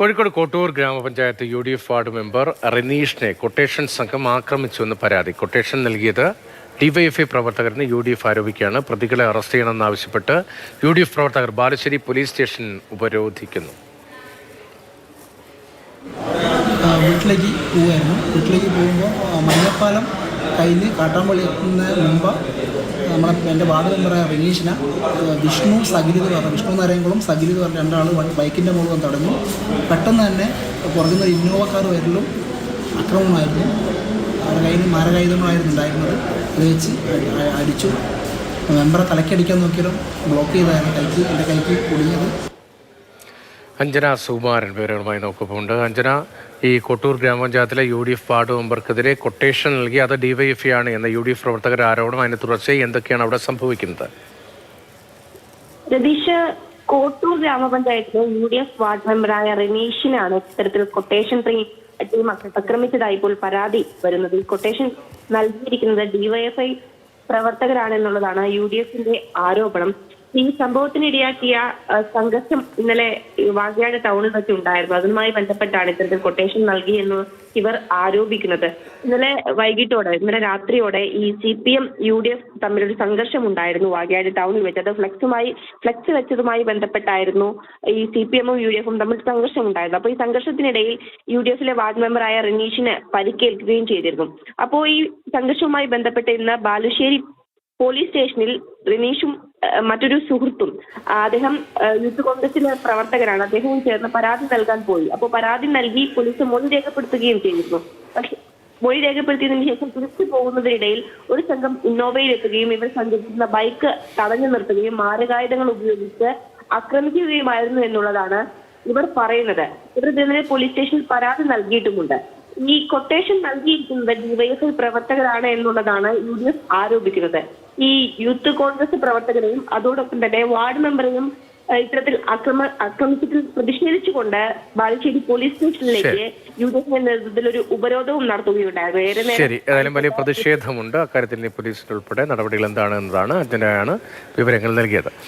കോഴിക്കോട് കോട്ടൂർ ഗ്രാമപഞ്ചായത്ത് U D F ward member റിനീഷിനെ quotation സംഘം ആക്രമിച്ചുവെന്ന് പരാതി. കൊട്ടേഷൻ നൽകിയത് ഡിവൈഎഫ്ഐ പ്രവർത്തകരെന്ന് യു ഡി എഫ് ആരോപിക്കുകയാണ്. പ്രതികളെ അറസ്റ്റ് ചെയ്യണമെന്നാവശ്യപ്പെട്ട് യു ഡി എഫ് പ്രവർത്തകർ ബാലുശ്ശേരി പോലീസ് സ്റ്റേഷൻ ഉപരോധിക്കുന്നു. വീട്ടിലേക്ക് പോവുമായിരുന്നു വീട്ടിലേക്ക് പോകുമ്പോൾ മഞ്ഞപ്പാലം കഴിഞ്ഞ് കാട്ടാമ്പള്ളി എത്തുന്നതിന് മുമ്പ് നമ്മുടെ എന്റെ വാർഡ് മെമ്പറായ റിനീഷിനെ വിഷ്ണു സഗിരിത് പറഞ്ഞു വിഷ്ണു നാരായണകുളം സഗിരിത് പറഞ്ഞ രണ്ടാൾ ബൈക്കിന്റെ മുകളിൽ വന്ന് തടഞ്ഞു. പെട്ടെന്ന് തന്നെ പുറകുന്ന ഇന്നോവക്കാർ കാർ വരലും അക്രമമായിരുന്നു. അവരുടെ കയ്യിൽ മാരകായുധങ്ങളായിരുന്നു ഉണ്ടായിരുന്നത്. അത് വെച്ച് അടിച്ചു. മെമ്പറെ തലക്കടിക്കാൻ നോക്കിയാലും ബ്ലോക്ക് ചെയ്തായിരുന്നു കൈക്ക് എന്റെ കൈക്ക് കുടുങ്ങിയത് അഞ്ജന സുകുമാരൻ വിവരങ്ങളുമായി നോക്കുമ്പോണ്ട് അഞ്ജന ഈ കൊട്ടൂർ ഗ്രാമപഞ്ചായത്തിലെ യു ഡി എഫ് വാർഡ് മെമ്പർക്കെതിരെ കൊട്ടേഷൻ നൽകി. അത് ഡിവൈഎഫ് ആണ് എന്ന യു ഡി എഫ് പ്രവർത്തകർ ആരോപണം അതിന് തുടർച്ചയായി എന്തൊക്കെയാണ് അവിടെ സംഭവിക്കുന്നത്? രതീഷ് കോട്ടൂർ ഗ്രാമപഞ്ചായത്തിലെ യു ഡി എഫ് വാർഡ് മെമ്പറായ റനീഷിനാണ് ഇത്തരത്തിൽ കൊട്ടേഷൻ ടീം അക്രമിച്ചതായി ഇപ്പോൾ പരാതി വരുന്നത്. ഈ കൊട്ടേഷൻ നൽകിയിരിക്കുന്നത് ഡിവൈഎഫ്ഐ പ്രവർത്തകരാണെന്നുള്ളതാണ് യു ഡി എഫിന്റെ ആരോപണം. ഈ സംഭവത്തിനിടയാക്കിയ സംഘർഷം ഇന്നലെ വാഗ്യാട് വാഗയാട് ടൗണിൽ വെച്ച് ഉണ്ടായിരുന്നു. അതുമായി ബന്ധപ്പെട്ടാണ് ഇത്തരത്തിൽ കൊട്ടേഷൻ നൽകി എന്ന് ഇവർ ആരോപിക്കുന്നത്. ഇന്നലെ വൈകിട്ടോടെ ഇന്നലെ രാത്രിയോടെ ഈ C P M U D F തമ്മിലൊരു സംഘർഷം ഉണ്ടായിരുന്നു വാഗയാട് ടൗണിൽ വെച്ച്. അത് ഫ്ലെക്സുമായി ഫ്ലെക്സ് വെച്ചതുമായി ബന്ധപ്പെട്ടായിരുന്നു ഈ സി പി എമ്മും യു ഡി എഫും തമ്മിൽ സംഘർഷം ഉണ്ടായിരുന്നു അപ്പോൾ ഈ സംഘർഷത്തിനിടയിൽ യു ഡി എഫിലെ വാർഡ് മെമ്പറായ റിനീഷിന് പരിക്കേൽക്കുകയും ചെയ്തിരുന്നു. അപ്പോൾ ഈ സംഘർഷവുമായി ബന്ധപ്പെട്ട് ഇന്ന് ബാലുശ്ശേരി പോലീസ് സ്റ്റേഷനിൽ റിനീഷും മറ്റൊരു സുഹൃത്തും. അദ്ദേഹം യൂത്ത് കോൺഗ്രസിലെ പ്രവർത്തകരാണ് അദ്ദേഹവും ചേർന്ന് പരാതി നൽകാൻ പോയി. അപ്പോൾ പരാതി നൽകി പോലീസ് മൊഴി രേഖപ്പെടുത്തുകയും ചെയ്തിരുന്നു. പക്ഷെ മൊഴി രേഖപ്പെടുത്തിയതിനു ശേഷം തിരിച്ചു പോകുന്നതിനിടയിൽ ഒരു സംഘം ഇന്നോവയിൽ എത്തുകയും ഇവർ സഞ്ചരിക്കുന്ന ബൈക്ക് തടഞ്ഞു നിർത്തുകയും മാരകായുധങ്ങൾ ഉപയോഗിച്ച് ആക്രമിക്കുകയുമായിരുന്നു എന്നുള്ളതാണ് ഇവർ പറയുന്നത്. ഇവർ ഇതിനെ പോലീസ് സ്റ്റേഷനിൽ പരാതി നൽകിയിട്ടുമുണ്ട്. ഈ കൊട്ടേഷൻ നൽകിയിരിക്കുന്നത് ഡിവൈഎഫ്ഐ പ്രവർത്തകരാണ് എന്നുള്ളതാണ് യു ഡി എഫ് ആരോപിക്കുന്നത്. ഈ യൂത്ത് കോൺഗ്രസ് പ്രവർത്തകരെയും അതോടൊപ്പം തന്നെ വാർഡ് മെമ്പറെയും ഇത്തരത്തിൽ അക്രമ ആക്രമിച്ചതിൽ പ്രതിഷേധിച്ചുകൊണ്ട് ബാലുശ്ശേരി പോലീസ് സ്റ്റേഷനിലേക്ക് യു ഡി എഫിന്റെ നേതൃത്വത്തിൽ ഒരു ഉപരോധവും നടത്തുകയുണ്ടായിരുന്നു ശരി. ഏതായാലും വലിയ പ്രതിഷേധമുണ്ട്. അക്കാര്യത്തിൽ പോലീസിൽ ഉൾപ്പെടെ നടപടികൾ എന്താണ് എന്നതാണ് അഞ്ജനയാണ് വിവരങ്ങൾ നൽകിയത്.